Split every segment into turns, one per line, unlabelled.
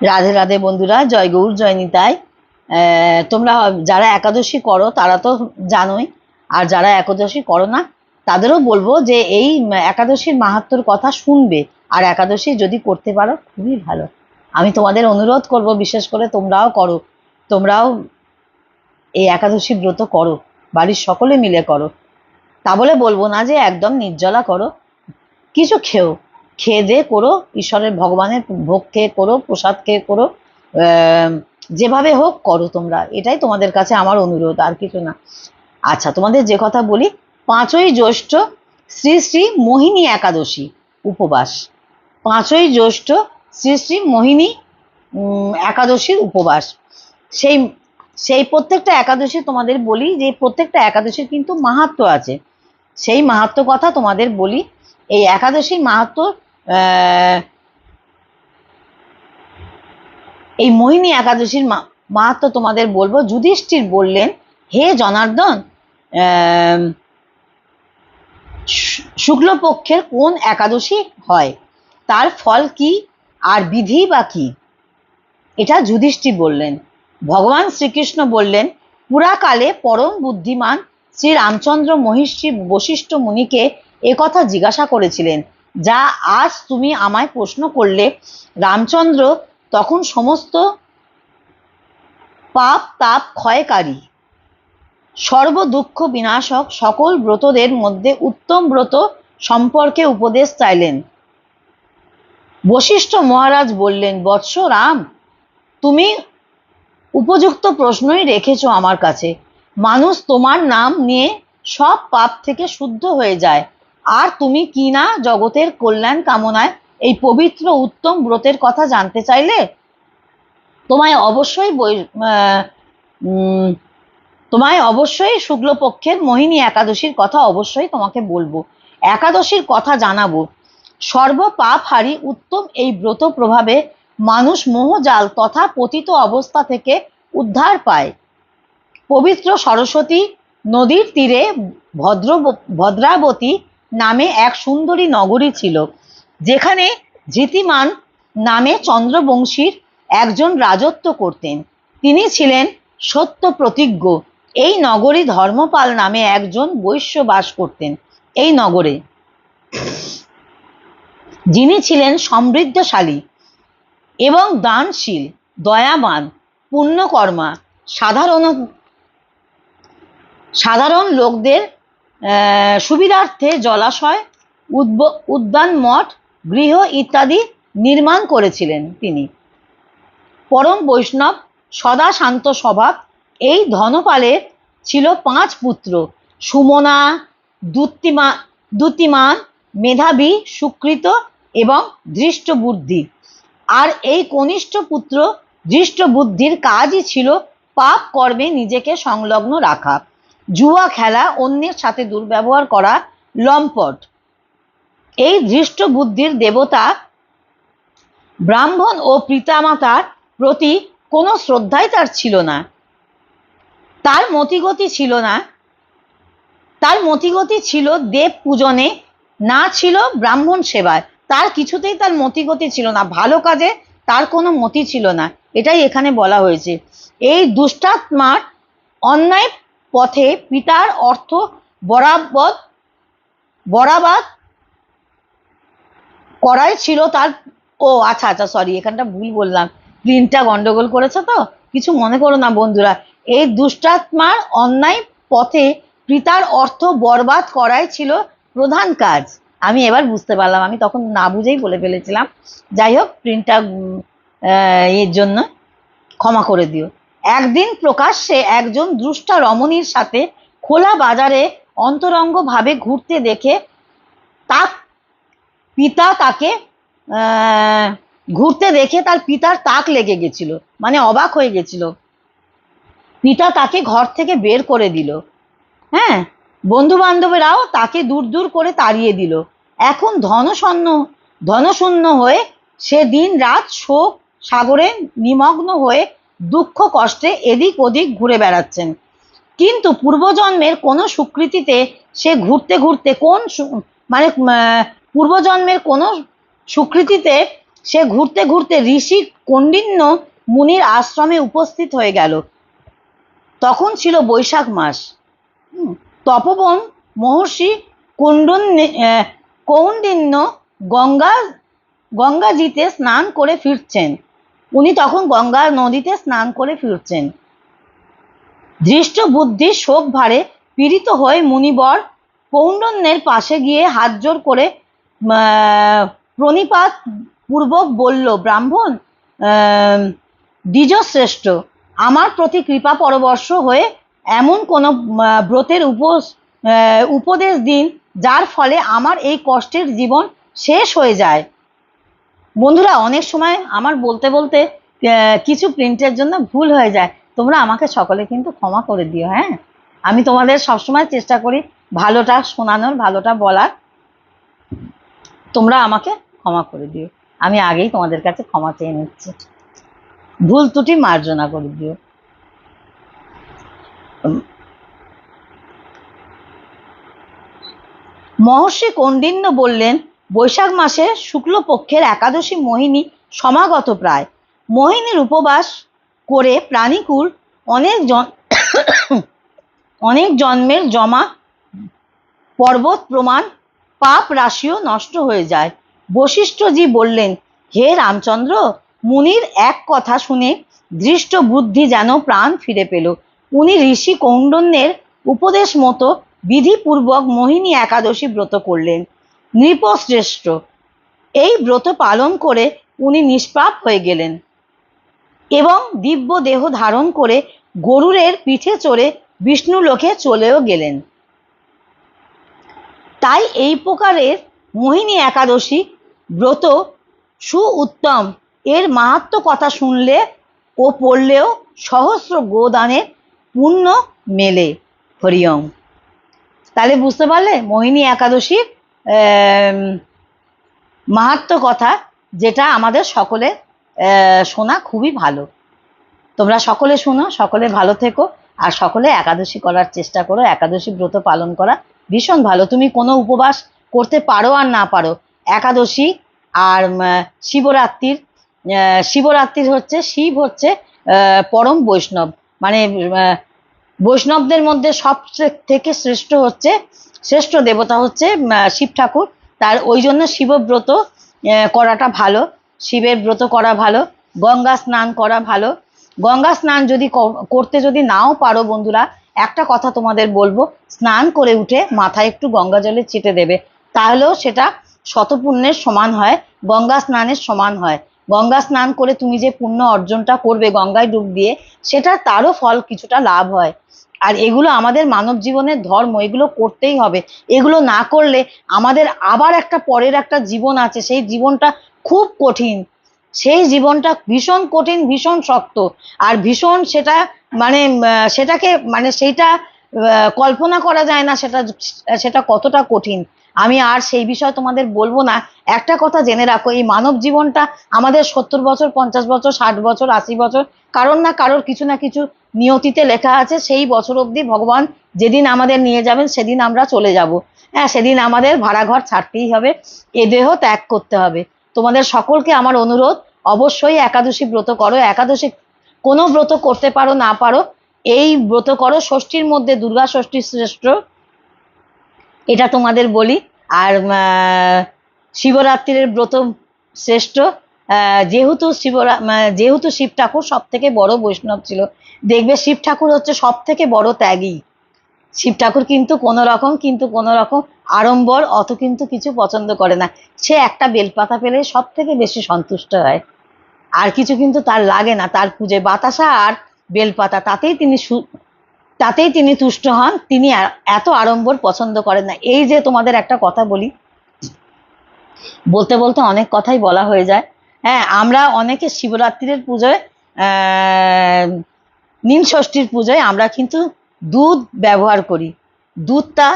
রাধে রাধে বন্ধুরা, জয় গৌর, জয় নিতাই। তোমরা যারা একাদশী করো, তারা তো জানোই, আর যারা একাদশী করো না, তাদেরও বলব যে এই একাদশীর মাহাত্ম্যর কথা শুনবে, আর একাদশী যদি করতে পারো, খুবই ভালো। আমি তোমাদের অনুরোধ করব, বিশেষ করে তোমরাও করো, তোমরাও এই একাদশী ব্রত করো, বাড়ির সকলে মিলে করো। তা বলে বলব না যে একদম নির্জলা করো, কিছু খেও। খেয়ে দিয়ে করো ঈশ্বরের ভগবানের ভোগ খেয়ে করো প্রসাদ খেয়ে করো যেভাবে হোক করো তোমরা। এটাই তোমাদের কাছে আমার অনুরোধ আর কিছু না। আচ্ছা তোমাদের যে কথা বলি পাঁচই জ্যৈষ্ঠ শ্রী শ্রী মোহিনী একাদশী উপবাস। পাঁচই জ্যৈষ্ঠ শ্রী শ্রী মোহিনী একাদশীর উপবাস। সেই সেই প্রত্যেকটা একাদশী তোমাদের বলি যে প্রত্যেকটা একাদশীর কিন্তু মাহাত্ম্য আছে। সেই মাহাত্ম্য কথা তোমাদের বলি এই একাদশীর মাহাত্ম্য আহ, এই মোহিনী একাদশীর মা- মাহাত্ম্য তোমাদের বলব। যুধিষ্ঠির বললেন, হে জনার্দন শুক্লপক্ষের কোন একাদশী হয়? তার ফল কি আর বিধি বা কি? এটা যুধিষ্ঠির বললেন। ভগবান শ্রীকৃষ্ণ বললেন, পুরাকালে পরম বুদ্ধিমান শ্রী রামচন্দ্র মহিষী বশিষ্ঠ মুনিকে একথা জিজ্ঞাসা করেছিলেন যা আজ তুমি আমায় প্রশ্ন করলে, রামচন্দ্র তখন সমস্ত পাপ তাপ ক্ষয়কারী, সর্ব দুঃখ বিনাশক সকল ব্রতদের মধ্যে উত্তম ব্রত সম্পর্কে উপদেশ চাইলেন। বশিষ্ঠ মহারাজ বললেন, বৎস রাম, তুমি উপযুক্ত প্রশ্নই রেখেছ আমার কাছে। মানুষ তোমার নাম নিয়ে সব পাপ থেকে শুদ্ধ হয়ে যায়। আর তুমি কি না জগতের কল্যাণ কামনায় এই পবিত্র উত্তম ব্রতের কথা জানতে চাইলে তোমায় অবশ্যই তোমায় অবশ্যই শুক্লপক্ষের মোহিনী একাদশীর কথা অবশ্যই তোমাকে বলব। একাদশীর কথা জানাব। সর্ব পাপ হারি উত্তম এই ব্রত প্রভাবে মানুষ মোহজাল তথা পতিত অবস্থা থেকে উদ্ধার পায়। পবিত্র সরস্বতী নদীর তীরে ভদ্র, ভদ্রাবতী নামে এক সুন্দরী নগরী ছিল, যেখানে ধৃতিমান নামে চন্দ্রবংশীর একজন রাজত্ব করতেন। তিনি ছিলেন সত্য প্রতিজ্ঞ। এই নগরী ধর্মপাল নামে একজন বৈশ্য বাস করতেন এই নগরে। যিনি ছিলেন সমৃদ্ধশালী এবং দানশীল, দয়াবান, পুণ্যকর্মা, সাধারণ সাধারণ লোকদের সুবিধার্থে জলাশয়, উদ্ব- উদ্যান মঠ, গৃহ ইত্যাদি নির্মাণ করেছিলেন তিনি। পরম বৈষ্ণব সদা শান্ত স্বভাব এই ধনপালের ছিল পাঁচ পুত্র, সুমনা দুত্তিমা দুতিমান, মেধাবী, সুকৃত এবং দৃষ্ট বুদ্ধি আর এই কনিষ্ঠ পুত্র দৃষ্ট বুদ্ধির কাজই ছিল পাপ কর্মে নিজেকে সংলগ্ন রাখা। জুয়া খেলা অন্যের সাথে দুর্ব্যবহার করা লম্পট। এই দৃষ্ট বুদ্ধির দেবতা ব্রাহ্মণ ও পিতামাতার প্রতি কোনো শ্রদ্ধাই তার ছিল না। তার মতিগতি ছিল না। তার মতিগতি ছিল দেব পূজনে, না ছিল ব্রাহ্মণ সেবায়। তার কিছুতেই তার মতিগতি ছিল না। ভালো কাজে তার কোনো মতি ছিল না। এটাই এখানে বলা হয়েছে। এই দুষ্টাত্মার অন্যায় পথে পিতার অর্থ বরাবর বরাবাদ করাই ছিল তার, ও আচ্ছা আচ্ছা সরি এখানটা ভুল বললাম। প্রিন্টটা গন্ডগোল করেছে তো? কিছু মনে করো না বন্ধুরা। এই দুষ্টাত্মার অন্যায় পথে পিতার অর্থ বরবাদ করাই ছিল প্রধান কাজ। আমি এবার বুঝতে পারলাম, আমি তখন না বুঝেই বলে ফেলেছিলাম। যাই হোক প্রিন্টটা এর জন্য ক্ষমা করে দিও। একদিন প্রকাশ্যে একজন দুষ্টা রমণীর সাথে খোলা বাজারে অন্তরঙ্গভাবে ঘুরতে দেখে তা পিতা তাকে ঘুরতে দেখে তার পিতার তাক লেগে গেছিল মানে অবাক হয়ে গেছিল। পিতা তাকে ঘর থেকে বের করে দিল। হ্যাঁ বন্ধু বান্ধবেরাও তাকে দূর দূর করে তাড়িয়ে দিল। এখন ধনশূন্য ধনশূন্য হয়ে সে দিন রাত শোক সাগরে নিমগ্ন হয়ে দুঃখ কষ্টে এদিক ওদিক ঘুরে বেড়াচ্ছেন। কিন্তু পূর্বজন্মের কোনো সুকৃতিতে সে ঘুরতে ঘুরতে কোন মানে পূর্বজন্মের কোনো সুকৃতিতে সে ঘুরতে ঘুরতে ঋষি কণ্ডিন্য মুনির আশ্রমে উপস্থিত হয়ে গেল। তখন ছিল বৈশাখ মাস। তপবন মহর্ষি কুণ্ডন কৌন্ডিন্য গঙ্গা, গঙ্গাজিতে স্নান করে ফিরছেন। তখন গঙ্গা নদীতে স্নান করে ফিরছেন। দৃষ্ট বুদ্ধি শোক ভারে পীড়িত হয়ে মুনিবর কৌণ্ডন্যের পাশে গিয়ে হাত জোর করে প্রণিপাত পূর্বক বলল, ব্রাহ্মণ দ্বিজশ্রেষ্ঠ, আমার প্রতি কৃপা পরবর্ষ হয়ে এমন কোন ব্রতের উপদেশ দিন, যার ফলে আমার এই কষ্টের জীবন শেষ হয়ে যায়। বন্ধুরা, অনেক সময় আমার বলতে বলতে কিছু প্রিন্টের জন্য ভুল হয়ে যায়। তোমরা আমাকে সকলে কিন্তু ক্ষমা করে দিও হ্যাঁ? আমি তোমাদের সবসময় চেষ্টা করি ভালোটা শোনানোর, ভালোটা বলার। তোমরা আমাকে ক্ষমা করে দিও। আমি আগেই তোমাদের কাছে ক্ষমা চেয়ে নিচ্ছি। ভুল ত্রুটি মার্জনা করে দিও। মহর্ষি কৌন্ডিন্য বললেন বৈশাখ মাসে শুক্লপক্ষের একাদশী মোহিনী সমাগত প্রায়। মোহিনীর উপবাস করে প্রাণীকুল অনেক অনেক জন্মের জমা পর্বত প্রমাণ পাপ রাশিও নষ্ট হয়ে যায়। বশিষ্ঠজি বললেন, হে রামচন্দ্র, মুনির এক কথা শুনে দৃষ্ট বুদ্ধি যেন প্রাণ ফিরে পেল। উনি ঋষি কৌণ্ডন্যের উপদেশ মতো বিধিপূর্বক মোহিনী একাদশী ব্রত করলেন। নৃপশ্রেষ্ঠ। এই ব্রত পালন করে উনি নিষ্পাপ হয়ে গেলেন এবং দিব্য দেহ ধারণ করে গরুরের পিঠে চড়ে বিষ্ণু লোকে চলেও গেলেন। তাই এই প্রকারের মোহিনী একাদশী ব্রত সু উত্তম এর মাহাত্ম কথা শুনলে ও পড়লেও সহস্র গোদানের পুণ্য মেলে হরিয়ম তাহলে বুঝতে পারলে, মোহিনী একাদশীর মাহাত্ম কথা যেটা আমাদের সকলে শোনা খুবই ভালো। তোমরা সকলে শোনো, সকলে ভালো থেকো, আর সকলে একাদশী করার চেষ্টা করো, একাদশী ব্রত পালন করা ভীষণ ভালো। তুমি কোনো উপবাস করতে পারো আর না পারো। একাদশী আর শিবরাত্রির শিবরাত্রির হচ্ছে, শিব হচ্ছে পরম বৈষ্ণব। মানে বৈষ্ণবদের মধ্যে সব থেকে শ্রেষ্ঠ হচ্ছে, শ্রেষ্ঠ দেবতা হচ্ছে শিব ঠাকুর। তার ওই জন্য শিবব্রত করাটা ভালো। শিবের ব্রত করা ভালো, গঙ্গা স্নান করা ভালো। গঙ্গা স্নান যদি করতে যদি নাও পারো বন্ধুরা, একটা কথা তোমাদের বলব, স্নান করে উঠে মাথায় একটু গঙ্গা জলে ছিটে দেবে। তাহলেও সেটা শতপুণ্যের সমান হয়, গঙ্গা স্নানের সমান হয়। গঙ্গা স্নান করে তুমি যে পুণ্য অর্জনটা করবে গঙ্গায় ডুব দিয়ে, সেটা তারও ফল কিছুটা লাভ হয়। আর এগুলো আমাদের মানব জীবনের ধর্ম, এগুলো করতেই হবে। এগুলো না করলে আমাদের আবার একটা পরের একটা জীবন আছে। সেই জীবনটা খুব কঠিন। সেই জীবনটা ভীষণ কঠিন, ভীষণ শক্ত। আর ভীষণ সেটা মানে সেটাকে মানে সেইটা কল্পনা করা যায় না সেটা সেটা কতটা কঠিন। আমি আর সেই বিষয়ে তোমাদের বলব না। একটা কথা জেনে রাখো, এই মানব জীবনটা আমাদের সত্তর বছর, পঞ্চাশ বছর, ষাট বছর, আশি বছর, কারোর না কারোর কিছু না কিছু নিয়তিতে লেখা আছে, সেই বছর অবধি ভগবান যেদিন আমাদের নিয়ে যাবেন, সেদিন আমরা চলে যাব। হ্যাঁ সেদিন আমাদের ভাড়া ঘর ছাড়তেই হবে, এ দেহ ত্যাগ করতে হবে। তোমাদের সকলকে আমার অনুরোধ, অবশ্যই একাদশী ব্রত করো, একাদশী কোনো ব্রত করতে পারো, না পারো, এই ব্রত করো, ষষ্ঠীর মধ্যে দুর্গা ষষ্ঠী শ্রেষ্ঠ, এটা তোমাদের বলি। আর শিবরাত্রির ব্রত শ্রেষ্ঠ যেহেতু শিবরা যেহেতু শিব ঠাকুর সব থেকে বড় বৈষ্ণব ছিল, দেখবে শিব ঠাকুর হচ্ছে সব থেকে বড় ত্যাগী। শিব ঠাকুর কিন্তু কোনো রকম, কিন্তু কোনো রকম আড়ম্বর, অত কিন্তু কিছু পছন্দ করে না। সে একটা বেলপাতা পেলে সব থেকে বেশি সন্তুষ্ট হয়। আর কিছু কিন্তু তার লাগে না, তার পুজোয় বাতাসা আর বেলপাতা, তাতেই তিনি তাতেই তিনি তুষ্ট হন, তিনি এত আড়ম্বর পছন্দ করেন না। এই যে তোমাদের একটা কথা বলি, বলতে বলতে অনেক কথাই বলা হয়ে যায়। হ্যাঁ আমরা অনেকে শিবরাত্রির পুজোয় নীল ষষ্ঠীর পুজোয় আমরা কিন্তু দুধ ব্যবহার করি। দুধটা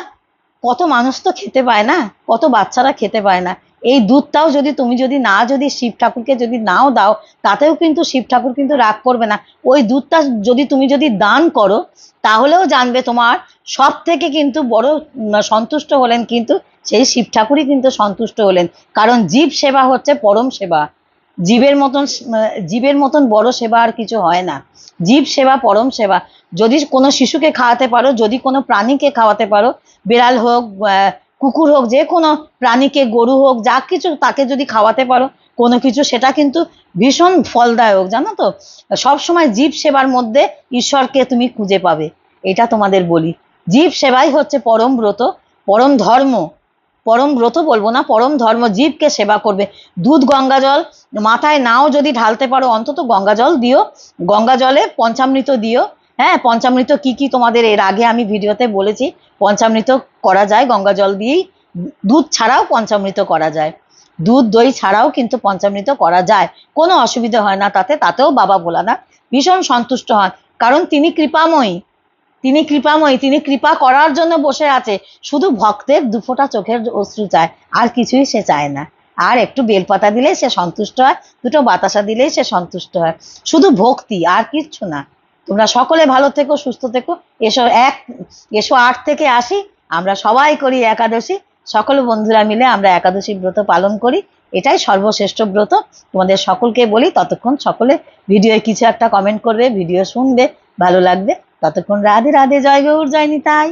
কত মানুষ তো খেতে পায় না, কত বাচ্চারা খেতে পায় না। এই দুধটাও যদি তুমি যদি না যদি শিব ঠাকুরকে যদি নাও দাও, তাতেও কিন্তু শিব ঠাকুর কিন্তু রাগ করবে না। ওই দুধটা যদি তুমি যদি দান করো, তাহলেও জানবে তোমার সব থেকে কিন্তু বড় সন্তুষ্ট হলেন কিন্তু সেই শিব ঠাকুরই কিন্তু সন্তুষ্ট হলেন। কারণ জীব সেবা হচ্ছে পরম সেবা। জীবের মতন জীবের মতন বড় সেবা আর কিছু হয় না। জীব সেবা, পরম সেবা। যদি কোনো শিশুকে খাওয়াতে পারো, যদি কোনো প্রাণীকে খাওয়াতে পারো, বিড়াল হোক কুকুর হোক, যে কোনো প্রাণীকে, গরু হোক, যা কিছু তাকে যদি খাওয়াতে পারো, কোনো কিছু, সেটা কিন্তু ভীষণ ফলদায়ক, জানো তো? সব সময় জীব সেবার মধ্যে ঈশ্বরকে তুমি খুঁজে পাবে। এটা তোমাদের বলি। জীব সেবাই হচ্ছে পরম ব্রত, পরম ধর্ম। পরম ব্রত বলব না, পরম ধর্ম জীবকে সেবা করবে। দুধ গঙ্গা জল মাথায় নাও যদি ঢালতে পারো, অন্তত গঙ্গা জল দিও। গঙ্গা জলে পঞ্চামৃত দিও। হ্যাঁ পঞ্চামৃত কি কি তোমাদের এর আগে আমি ভিডিওতে বলেছি। পঞ্চামৃত করা যায় গঙ্গা জল দিয়েই। দুধ ছাড়াও পঞ্চামৃত করা যায়। দুধ, দই ছাড়াও কিন্তু পঞ্চামৃত করা যায়। কোনো অসুবিধা হয় না তাতে, তাতেও বাবা ভোলানাথ ভীষণ সন্তুষ্ট হন। কারণ তিনি কৃপাময়ী। তিনি কৃপাময়ী, তিনি কৃপা করার জন্য বসে আছে। শুধু ভক্তের দুফোটা চোখের অশ্রু চায়, আর কিছুই সে চায় না। আর একটু বেলপাতা দিলেই সে সন্তুষ্ট হয়, দুটো বাতাসা দিলেই সে সন্তুষ্ট হয়। শুধু ভক্তি, আর কিচ্ছু না। তোমরা সকলে ভালো থেকো, সুস্থ থেকো। এসো এক, এসো আট থেকে আসি আমরা সবাই করি একাদশী। সকল বন্ধুরা মিলে আমরা একাদশী ব্রত পালন করি। এটাই সর্বশ্রেষ্ঠ ব্রত। তোমাদের সকলকে বলি, ততক্ষণ সকলে ভিডিওয় কিছু একটা কমেন্ট করবে, ভিডিও শুনবে, ভালো লাগবে। ততক্ষণ রাধে রাধে জয় গৌর জয় নিতাই।